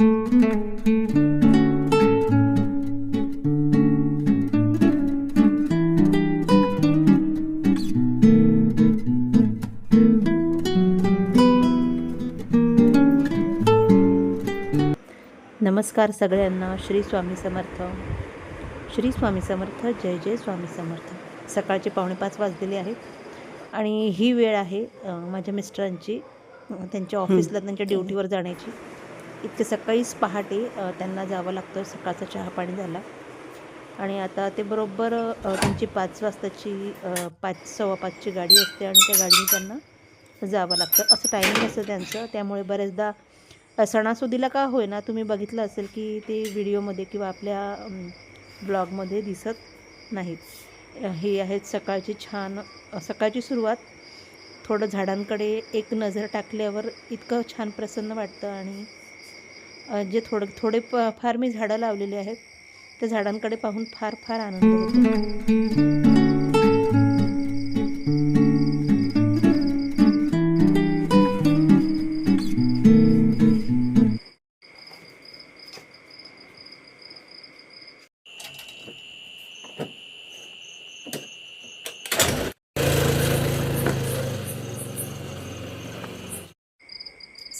नमस्कार सगळ्यांना श्री स्वामी समर्थ. श्री स्वामी समर्थ जय जय स्वामी समर्थ. सकाळचे पावणे पाच वाजलेले आहेत आणि ही वेळ आहे माझ्या मिस्टरांची त्यांच्या ऑफिसला त्यांच्या ड्युटीवर जाण्याची. इतके सकाळीच पहाटे त्यांना जावं लागतं. सकाळचा चहा पाणी झाला. आणि आता ते बरोबर त्यांची पाच वाजताची पाच सव्वा पाचची गाडी असते आणि त्या गाडीने त्यांना जावं लागतं. असं टायमिंग असतं त्यांचं. त्यामुळे बऱ्याचदा सणासुदीला का होईना तुम्ही बघितलं असेल की ते व्हिडिओमध्ये किंवा आपल्या ब्लॉगमध्ये दिसत नाहीत. हे आहेत सकाळची छान सकाळची सुरुवात. थोडं झाडांकडे एक नजर टाकल्यावर इतकं छान प्रसन्न वाटतं आणि जे थोडं थोडे प फार मी झाडं लावलेली आहेत त्या झाडांकडे पाहून फार फार आनंद होतो.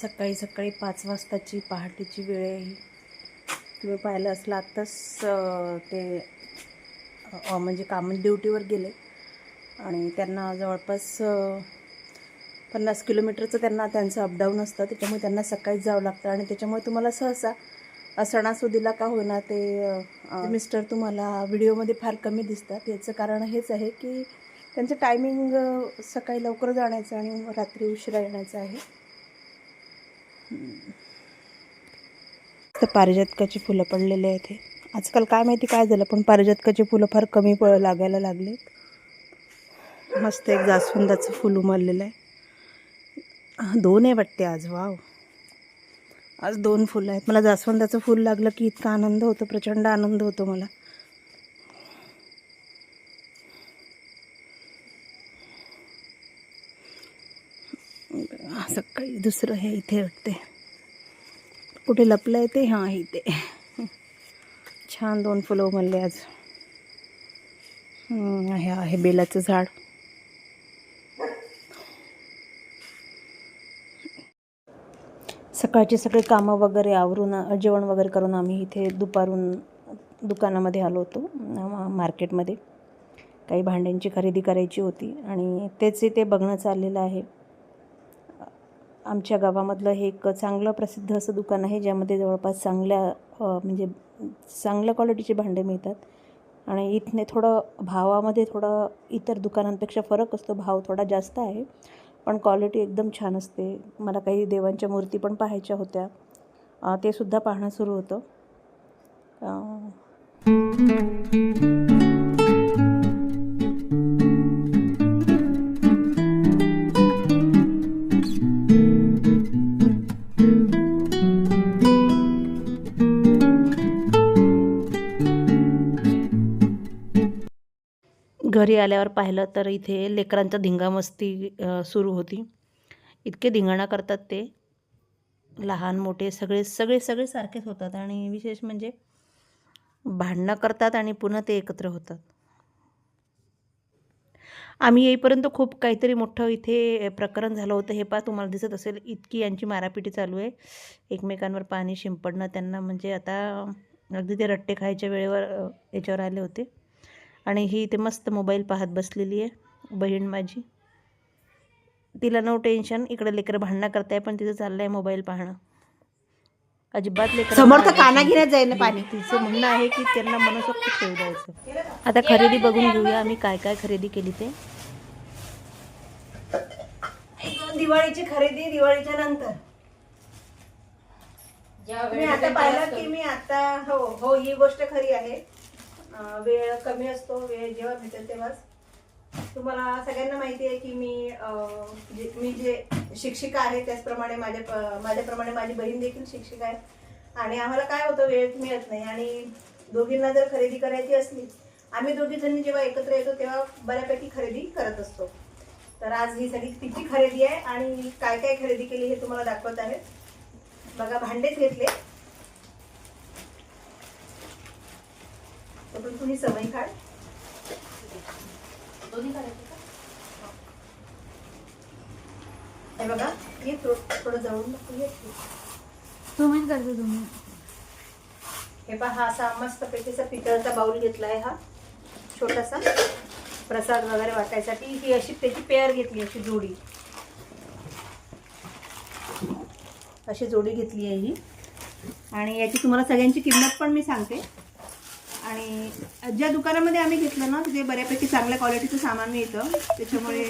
सकाळी सकाळी पाच वाजताची पहाटेची वेळ आहे. तुम्ही पाहिलं असलं आत्ताच ते म्हणजे काम ड्युटीवर गेले. आणि त्यांना जवळपास पन्नास किलोमीटरचं त्यांना त्यांचं अपडाऊन असतं. त्याच्यामुळे त्यांना सकाळीच जावं लागतं. आणि त्याच्यामुळे तुम्हाला सहसा सणासुदीला का होईना ते मिस्टर तुम्हाला व्हिडिओमध्ये फार कमी दिसतात. याचं कारण हेच आहे की त्यांचं टायमिंग सकाळी लवकर जाण्याचं आणि रात्री उशिरा येण्याचं आहे. तर पारिजातकाची फुलं पडलेले आहेत हे. आजकाल काय माहिती काय झालं पण पारिजातकाची फुलं फार कमी प लागायला लागलेत मस्त एक जास्वंदाचं फुल उमललेलं आहे दोन आहे वाटते आज वाव. आज दोन फुलं आहेत. मला जास्वंदाचं फुल लागलं की इतका आनंद होतो प्रचंड आनंद होतो मला. काही दुसरं हे इथे वाटते कुठे लपलं आहे ते? हां इथे. छान दोन फुलं उमलले आज. हे आहे बेलाचं झाड. सकाळचे सगळे कामं वगैरे आवरून जेवण वगैरे करून आम्ही इथे दुपारून दुकानामध्ये आलो होतो मार्केटमध्ये. काही भांड्यांची खरेदी करायची होती आणि तेच इथे बघणं चाललेलं आहे. आमच्या गावामधलं हे एक चांगलं प्रसिद्ध असं दुकान आहे ज्यामध्ये जवळपास चांगल्या म्हणजे चांगल्या क्वालिटीचे भांडे मिळतात. आणि इथने थोडं भावामध्ये थोडं इतर दुकानांपेक्षा फरक असतो भाव थोडा जास्त आहे. पण क्वालिटी एकदम छान असते. मला काही देवांच्या मूर्ती पण पाहायच्या होत्या. ते सुद्धा पाहणं सुरू होतं. घरी आल्यावर पाहिलं तर इथे लेकरांचा धिंगामस्ती सुरू होती. इतके धिंगाणा करतात ते. लहान मोठे सगळे सगळे सगळे सारखेच होतात आणि विशेष म्हणजे भांडणं करतात आणि पुन्हा ते एकत्र होतात. आम्ही येईपर्यंत खूप काहीतरी मोठं इथे प्रकरण झालं होतं. हे पहा तुम्हाला दिसत असेल इतकी यांची मारापिटी चालू आहे. एकमेकांवर पाणी शिंपडणं त्यांना म्हणजे आता अगदी ते रट्टे खायच्या वेळेवर याच्यावर आले होते. आणि ही इथे मस्त मोबाईल पाहत बसलेली आहे बहीण माझी. तिला नो टेन्शन इकडे लेकरं भांडणं करताय पण तिचं चाललंय मोबाईल पाहणं. अजिबात लेकर समोर तर काना घेण्यात जाईल पाणी. तिचं म्हणणं आहे की त्यांना मनसोक्त ठेवू द्यायचं आता खरेदी बघून घेऊया आम्ही काय काय खरेदी केली ते. दिवाळीची खरेदी दिवाळीच्या नंतर. मी आता पाहिलं की मी आता हो हो ही गोष्ट खरी आहे. वेळ कमी असतो वेळ जेव्हा भेटेल तेव्हाच. तुम्हाला सगळ्यांना माहिती आहे की मी जे- मी जे शिक्षिका आहे त्याचप्रमाणे माझ्या प- माझ्याप्रमाणे माझी बहीण देखील शिक्षिका आहे. आणि आम्हाला काय होतं वेळ मिळत नाही. आणि दोघींना जर खरेदी करायची असली आम्ही दोघीजणी जेव्हा एकत्र येतो तेव्हा बऱ्यापैकी खरेदी करत असतो. तर आज ही सगळी तिची खरेदी आहे आणि काय काय खरेदी केली हे तुम्हाला दाखवत आहे. बघा भांडेच घेतले. तुम्ही समय काढ. दोन्ही करायचे का? हे बघा ये थोडं थोडं जवळून नको ये तुम्हीच करतो तुम्ही हे पहा हा असा मस्त पेटीचा पितळचा बाउल घेतलाय हा. छोटासा प्रसाद वगैरे वाटायसाठी. ही अशी त्याची पेअर घेतली अशी जोडी. अशी जोडी घेतली आहे ही. आणि याची तुम्हाला सगळ्यांची किंमत पण मी सांगते. आणि ज्या दुकानामध्ये आम्ही घेतलं ना तिथे बऱ्यापैकी चांगल्या क्वालिटीचं सामान मिळतं. त्याच्यामुळे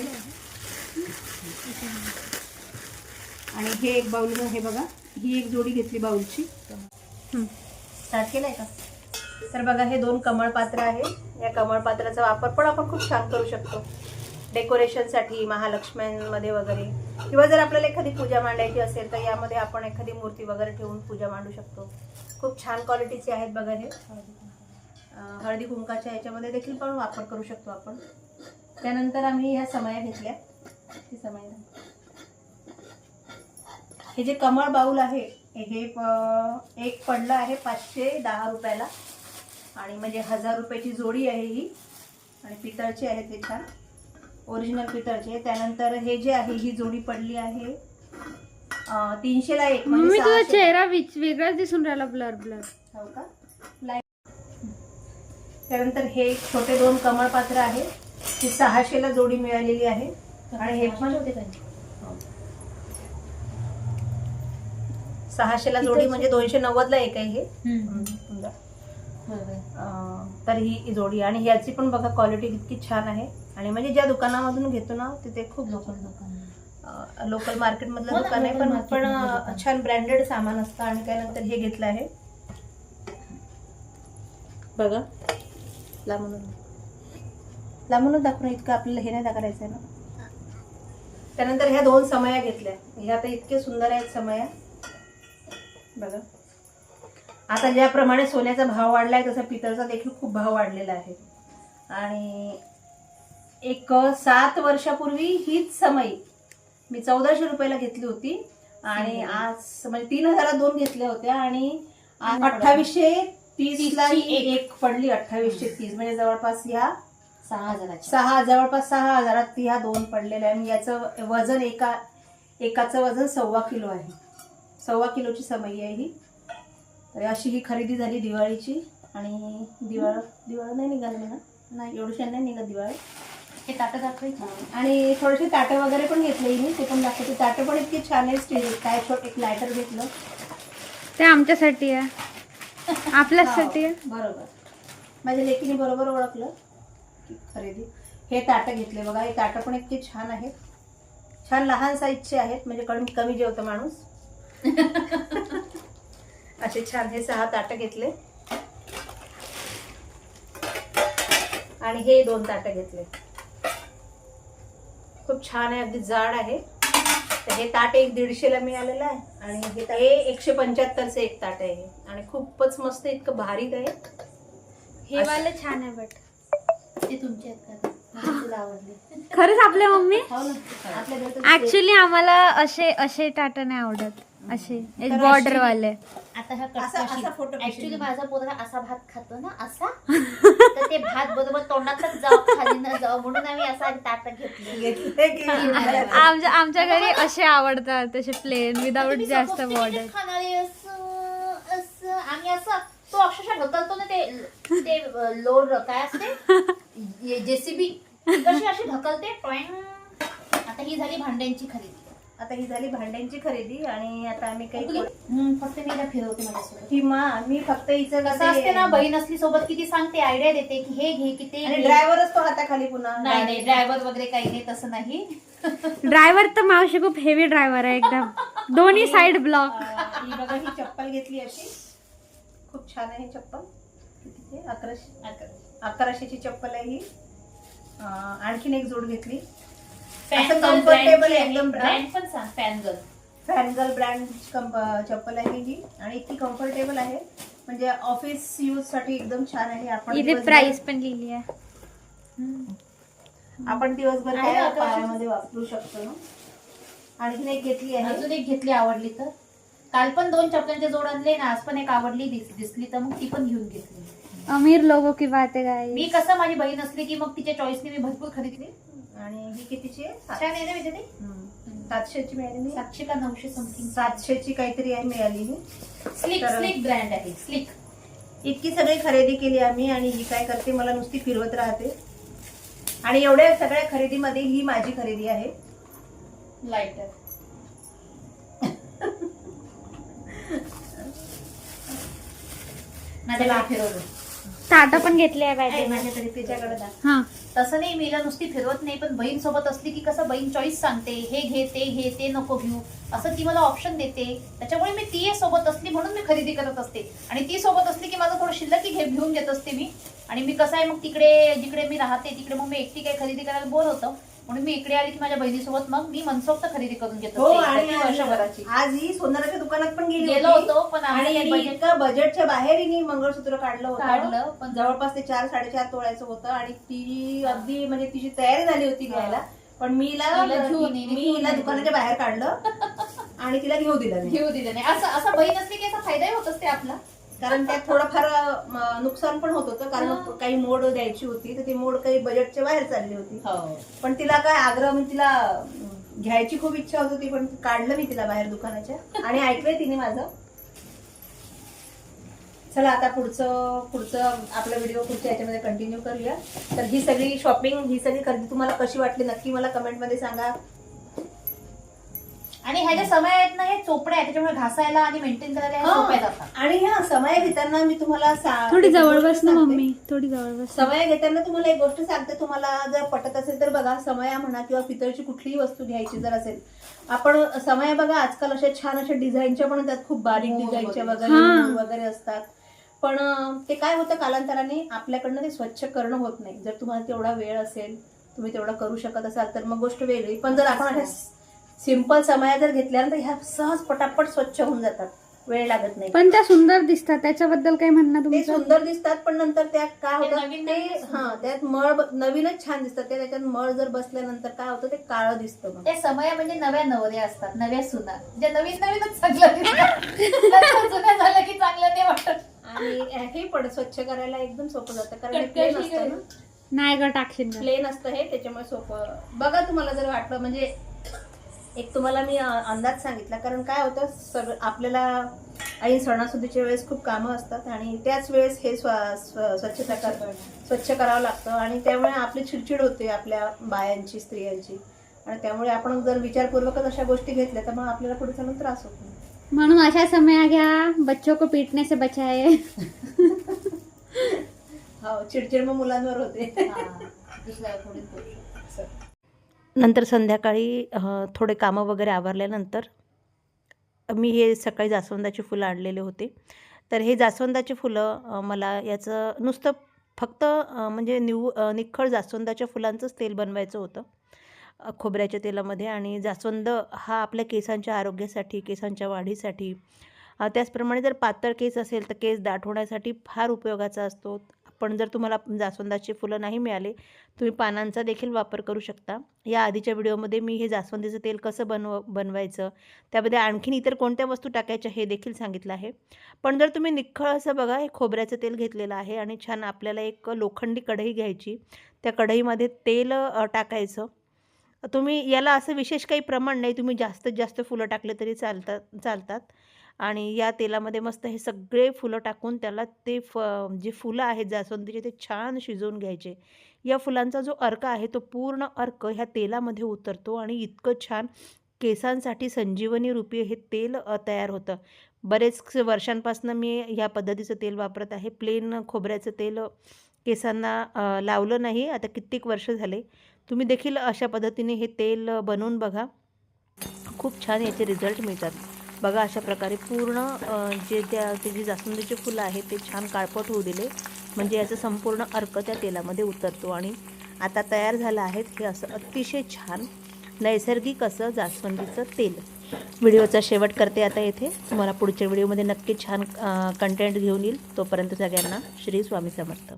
आणि हे एक बाउल हे बघा. ही एक जोडी घेतली बाउलची. स्टार्ट केलंय का? तर बघा हे दोन कमळ पात्र आहे. या कमळ पात्राचा वापर पण आपण खूप छान करू शकतो. डेकोरेशनसाठी महालक्ष्म्यांमध्ये वगैरे. किंवा जर आपल्याला एखादी पूजा मांडायची असेल तर यामध्ये आपण एखादी मूर्ती वगैरे ठेवून पूजा मांडू शकतो. खूप छान क्वालिटीचे आहेत बघा हे. हळदी कुंकाच्या याच्यामध्ये देखील पण वापर करू शकतो आपण. त्यानंतर आम्ही ह्या समया घेतल्या. ही समय हे जे कमळ बाऊल आहे हे एक पडलं आहे पाचशे दहा रुपयाला. आणि म्हणजे हजार रुपयाची जोडी आहे ही. आणि पितळचे आहे ते छान. ओरिजिनल पितळचे त्यानंतर हे जे आहे ही जोडी पडली आहे तीनशेला एक म्हणजे तुझा चेहरा वेगळाच दिसून राहिला ब्लर ब्लर. हो का? त्यानंतर हे छोटे दोन कमळपात्र आहे. ही सहाशेला जोडी मिळालेली आहे. आणि हे पण? सहाशेला जोडी म्हणजे दोनशे नव्वदला एक आहे हे. तर ही जोडी आणि ह्याची पण बघा क्वालिटी इतकी छान आहे. आणि म्हणजे ज्या दुकानामधून घेतो ना तिथे खूप लोकल. लोकल मार्केटमधलं दुकान आहे. पण पण. छान ब्रँडेड सामान असतं. आणि त्यानंतर हे घेतलं आहे. बघा. लांबून लांबूनच दाखवणं इतकं आपल्याला हे नाही दाखवायचं आहे ना. त्यानंतर ह्या दोन समया घेतल्या. ह्या आता इतके सुंदर आहेत समया. बघा. आता ज्याप्रमाणे सोन्याचा भाव वाढलाय तसा पितळचा देखील खूप भाव वाढलेला आहे. आणि एक सात वर्षापूर्वी हीच समई मी चौदाशे रुपयाला घेतली होती. आणि आज म्हणजे तीन हजारात दोन घेतल्या होत्या आणि अठ्ठावीसशे तीस ला तीसची एक. एक पडली अठ्ठावीसशे तीस. म्हणजे जवळपास ह्या सहा हजाराची. सहा जवळपास सहा हजारात ती ह्या दोन पडलेल्या आहे आणि याचं वजन एका एकाचं वजन सव्वा किलो आहे. सव्वा किलोची समई आहे ही. तर अशी ही खरेदी झाली दिवाळीची. आणि दिवाळ दिवाळ नाही निघाली ना? नाही. एवढ्या नाही निघत दिवाळी. हे ताटं दाखवायचं आणि थोडेसे ताटे वगैरे पण घेतले मी ते पण दाखवते. ताटे पण इतके छान आहे स्टील काय छोट एक लायटर घेतलं. ते आमच्यासाठी आहे. आपल्यासाठी? हो, बरोबर. माझ्या लेकीने बरोबर ओळखलं की खरेदी. हे ताटं घेतले बघा. हे ताटं पण इतके छान आहेत. छान लहान साईजचे आहेत. म्हणजे कमी कमी जेवतं माणूस. असे छान हे सहा ताटं घेतले. आणि हे दोन ताटं घेतले. खूप छान आहे. अगदी जाड आहे. तर हे ताट एक दीडशेला मिळालेलं आहे. आणि हे हे एकशे पंच्याहत्तरचं एक ताट आहे हे. आणि खूपच मस्त इतकं भारीक आहे. हे वाले छान आहे बट. ते तुमचे आवडले. खरंच आपल्या मम्मी? हो आपल्या तर ऍक्च्युली आम्हाला असे असे टाटा नाही आवडत. असे. तर बॉर्डर वाले. आता हा photo ऍक्च्युली. माझा पोरगा असा भात खातो ना असा. तर ते भात बरोबर तोंडातच जावं खाली न जावं म्हणून आम्ही असा ताट घेतले. घेतले की आमच्या आमच्या घरी असे आवडतात तसे प्लेन विदाऊट जास्त बॉर्डर खाणारे असं असं आम्ही असं तो अक्षरशः ढकलतो ना ते ते लोड काय असते? जेसीबी. कशी अशी ढकलते? टॉईंग. आता ही झाली भांड्यांची खरेदी. आता ही झाली भांड्यांची खरेदी आणि आता आम्ही काही हम्म, फक्त मी हिला फिरवते माझ्यासोबत. की मा मी फक्त हिचं कसं असते ना बहीण असली सोबत किती सांगते आयडिया देते की हे घे की ते घे. ड्रायव्हरच तो हाताखाली पुन्हा नाही नाही ड्रायव्हर वगैरे काही नाही तसं नाही. ड्रायव्हर तर मावशी खूप हेवी ड्रायव्हर आहे एकदम. दोन्ही साइड ब्लॉक अं, ही बघा ही चप्पल घेतली अशी. खूप छान आहे ही चप्पल. किती ते? अकराशे. अकराशेची चप्पल आहे ही. अं, आणखीन एक जोड घेतली. असं आहे एकदम ब्रँड पण सांग फॅनगल ब्रँड चप्पल आहे ही. आणि इतकी कम्फर्टेबल आहे. म्हणजे ऑफिस यूजसाठी एकदम छान आहे. आपण इथे प्राइस पण लिहिली आहे. आपण दिवसभर आहे काय. पायामध्ये वापरू शकतो ना? आणखीन एक घेतली आहे. अजून एक घेतली आवडली तर. काल पण दोन चपल्यांचे जोड आणले ना आज पण एक आवडली दिस- दिसली तर मग ती पण घेऊन घेतली. अमीर लोगों की बातें गाय मी कसं माझी बहीण असली की मग तिच्या चॉईसने मी भरपूर खरेदी आणि ही कितीची आहे? सात- छान आहे ना विद्या ताई? हम्म. सातशेची मिळाली मी सातशे का नऊशे समथिंग सातशेची काहीतरी आहे मिळाली ही स्लिक तर- स्लिक ब्रँड आहे स्लिक इतकी सगळी खरेदी केली आम्ही आणि ही काय करते मला नुसती फिरवत राहते. आणि एवढ्या सगळ्या खरेदीमध्ये ही माझी खरेदी आहे. लाईटर माझ्या फिरवलं. ताटं पण घेतली आहे माझ्याकडे तिच्याकडे. हा. तसं नाही मीला नुसती फिरवत नाही पण बहीण सोबत असली की कसं बहीण चॉईस सांगते हे घे ते घे ते नको घेऊ असं ती मला ऑप्शन देते. त्याच्यामुळे मी ती सोबत असली म्हणून मी खरेदी करत असते. आणि ती सोबत असली की माझं थोडं शिल्लक घे घेऊन घेत असते मी. आणि मी कसं आहे मग तिकडे जिकडे मी राहते तिकडे मग मी एकटी काही खरेदी करायला बोर होतं. म्हणून मी इकडे आली की माझ्या बहिणीसोबत मग मी मनसोक्त खरेदी करून घेत हो आणि वर्षभराची? आज ही सोनाराच्या दुकानात पण गेली गेलो होती. होतो पण आणि काही हिने budget इतकं बजेटच्या बाहेर हिने मंगळसूत्र काढलं होतं. काढलं पण जवळपास ते चार साडेचार तोळ्याचं होतं आणि ती अगदी म्हणजे तिची तयारी झाली होती घ्यायला. पण मी हिला हिला घेऊन ये, मी घेऊन हिला. दुकानाच्या बाहेर काढलं आणि तिला घेऊ दिलं नाही. घेऊ दिलं नाही. असं असं बहीण असली की याचा फायदाही होत असते आपला. कारण त्यात थोडंफार नुकसान पण होत होतं. कारण. काही मोड द्यायची होती तर ती मोड काही बजेटच्या बाहेर चालली होती. हो. पण तिला काय आग्रह म्हणजे तिला घ्यायची खूप इच्छा होत होती पण काढलं मी तिला बाहेर दुकानाच्या. आणि ऐकलंय तिने माझं. चला आता पुढचं पुढचं आपला व्हिडिओ पुढच्या याच्यामध्ये कंटिन्यू करूया. तर ही सगळी शॉपिंग ही सगळी खरेदी तुम्हाला कशी वाटली? नक्की मला कमेंटमध्ये सांगा. आणि ह्या ज्या समय आहेत ना हे चोपड्या आहेत त्याच्यामुळे घासायला आणि मेंटेन करायला ह्या हा. सोप्या जातात आणि ह्या समय घेताना मी तुम्हाला सा- थोडी एक जवळ गोष्ट बस ना सांगते. मम्मी थोडी जवळ बस समय घेताना तुम्हाला एक गोष्ट सांगते तुम्हाला जर पटत असेल तर बघा समया म्हणा किंवा पितळची कुठलीही वस्तू घ्यायची जर असेल आपण समय बघा आजकाल अशा छान अशा डिझाईनच्या पण त्यात खूप बारीक मोर डिझाईनच्या वगैरे. वगैरे हा. मोर वगैरे असतात पण अं, ते काय होतं कालांतराने आपल्याकडनं ते स्वच्छ करणं होत नाही जर तुम्हाला तेवढा वेळ असेल तुम्ही तेवढा करू शकत असाल तर मग गोष्ट वेगळी पण जर आपण अशा सिंपल समया जर घेतल्यानंतर ह्या सहज पटापट स्वच्छ होऊन जातात. वेळ लागत नाही. पण त्या सुंदर दिसतात. त्याच्याबद्दल काय म्हणणं ते तुमचं? सुंदर दिसतात पण नंतर त्यात काय ते होतं? नवीन ते नवीन दिसतात. हा त्यात मळ ब- नवीनच छान दिसतात. ते त्याच्यात मळ जर बसल्यानंतर काय होतं? ते काळं दिसतं मग. त्या समय म्हणजे नव्या नवऱ्या असतात. नव्या सुना. ज्या नवीन नवीनच चांगलं. नंतर जुन्या झाल्या की चांगलं नाही वाटत. आणि हे पण स्वच्छ करायला एकदम सोपं जातं. कारण हे कटकशी प्लेन असतं ना. नाही ग टाकशील. प्लेन असतं हे त्याच्यामुळे सोपं. बघा तुम्हाला जर वाटलं म्हणजे एक तुम्हाला मी अंदाज सांगितला कारण काय होतं सगळं आपल्याला आई सणासुदीच्या वेळेस खूप कामं असतात आणि त्याच वेळेस हे स्व- स्व- स्वच्छता कर स्वच्छ करावं लागतं आणि त्यामुळे आपली चिडचिड होते आपल्या बायांची स्त्रियांची आणि त्यामुळे आपण जर विचारपूर्वकच अशा गोष्टी घेतल्या तर मग आपल्याला पुढे चालून त्रास होत म्हणून अशा समय घ्या बच्चों को पीटने से बचाए हो चिडचिड मग मुलांवर होते हा. दुसऱ्या. नंतर संध्याकाळी थोडे कामं वगैरे आवरल्यानंतर मी हे सकाळी जास्वंदाची फुलं आणलेले होते. तर हे जास्वंदाची फुलं मला याचं नुसतं फक्त म्हणजे निव निखळ जास्वंदाच्या फुलांचंच तेल बनवायचं होतं खोबऱ्याच्या तेलामध्ये. आणि जास्वंद हा आपल्या केसांच्या आरोग्यासाठी केसांच्या वाढीसाठी त्याचप्रमाणे जर पातळ केस असेल तर केस दाट होण्यासाठी फार उपयोगाचा असतो. पण जर तुम्हाला जास्वंदाची फुलं नाही मिळाले तुम्ही पानांचा देखील वापर करू शकता. या आधीच्या व्हिडिओमध्ये मी हे जास्वंदीचं तेल कसं बनव बनवायचं त्यामध्ये आणखीन इतर कोणत्या वस्तू टाकायच्या हे देखील सांगितलं आहे. पण जर तुम्ही निखळ असं बघा हे खोबऱ्याचं तेल घेतलेलं आहे आणि छान आपल्याला एक लोखंडी कढई घ्यायची त्या कढईमध्ये तेल टाकायचं. तुम्ही याला असं विशेष काही प्रमाण नाही तुम्ही जास्तीत जास्त फुलं टाकले तरी चालतात चालतात. आणि या तेलामध्ये मस्त हे सगळे फुलं टाकून त्याला ते फ जे फुलं आहेत जास्वंदीचे ते छान शिजवून घ्यायचे. या फुलांचा जो अर्क आहे तो पूर्ण अर्क ह्या तेलामध्ये उतरतो आणि इतकं छान केसांसाठी संजीवनी रूपी हे तेल तयार होतं. बरेच वर्षांपासून मी ह्या पद्धतीचं तेल वापरत आहे. प्लेन खोबऱ्याचं तेल केसांना लावलं नाही. आता कित्येक वर्ष झाले. तुम्ही देखील अशा पद्धतीने हे तेल बनवून बघा. खूप छान याचे रिझल्ट मिळतात. बघा अशा प्रकारे पूर्ण जे त्या ते जी जास्वंदीचे फुलं आहेत ते छान काळपट होऊ दिले. म्हणजे याचं संपूर्ण अर्क त्या तेलामध्ये उतरतो. आणि आता तयार झालं आहेत हे असं अतिशय छान नैसर्गिक असं जास्वंदीचं तेल. व्हिडिओचा शेवट करते आता येथे. तुम्हाला पुढच्या व्हिडिओमध्ये नक्की छान कंटेंट घेऊन येईल. तोपर्यंत सगळ्यांना श्री स्वामी समर्थ.